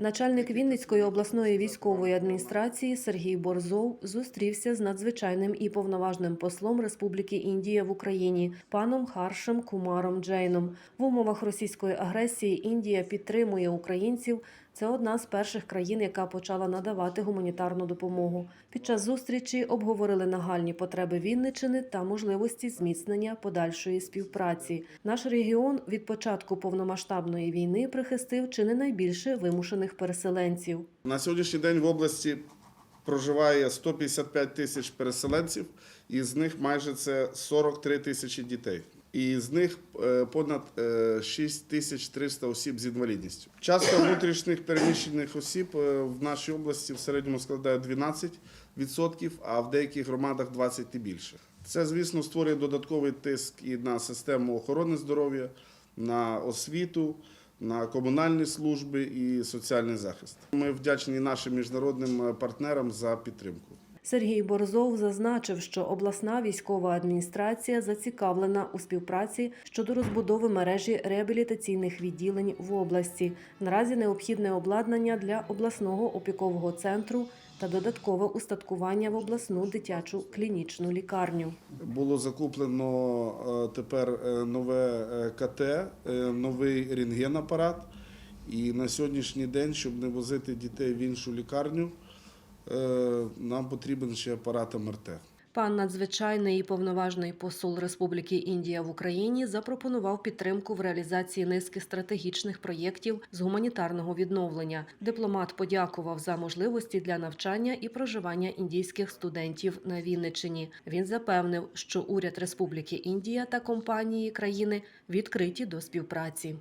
Начальник Вінницької обласної військової адміністрації Сергій Борзов зустрівся з надзвичайним і повноважним послом Республіки Індія в Україні паном Харшем Кумаром Джейном. В умовах російської агресії Індія підтримує українців. Це одна з перших країн, яка почала надавати гуманітарну допомогу. Під час зустрічі обговорили нагальні потреби Вінничини та можливості зміцнення подальшої співпраці. Наш регіон від початку повномасштабної війни прихистив чи не найбільше вимушених переселенців. На сьогоднішній день в області проживає 155 тисяч переселенців, і з них майже це 43 тисячі дітей. І з них е, понад е, 6 тисяч 300 осіб з інвалідністю. Частка внутрішніх переміщених осіб е, в нашій області в середньому складає 12%, а в деяких громадах 20 і більше. Це, звісно, створює додатковий тиск і на систему охорони здоров'я, на освіту, на комунальні служби і соціальний захист. Ми вдячні нашим міжнародним е, партнерам за підтримку. Сергій Борзов зазначив, що обласна військова адміністрація зацікавлена у співпраці щодо розбудови мережі реабілітаційних відділень в області. Наразі необхідне обладнання для обласного опікового центру та додаткове устаткування в обласну дитячу клінічну лікарню. Було закуплено е, тепер е, нове е, КТ, новий рентгенапарат. І на сьогоднішній день, щоб не возити дітей в іншу лікарню, нам потрібен ще апарат МРТ. Пан надзвичайний і повноважний посол Республіки Індія в Україні запропонував підтримку в реалізації низки стратегічних проєктів з гуманітарного відновлення. Дипломат подякував за можливості для навчання і проживання індійських студентів на Вінниччині. Він запевнив, що уряд Республіки Індія та компанії країни відкриті до співпраці.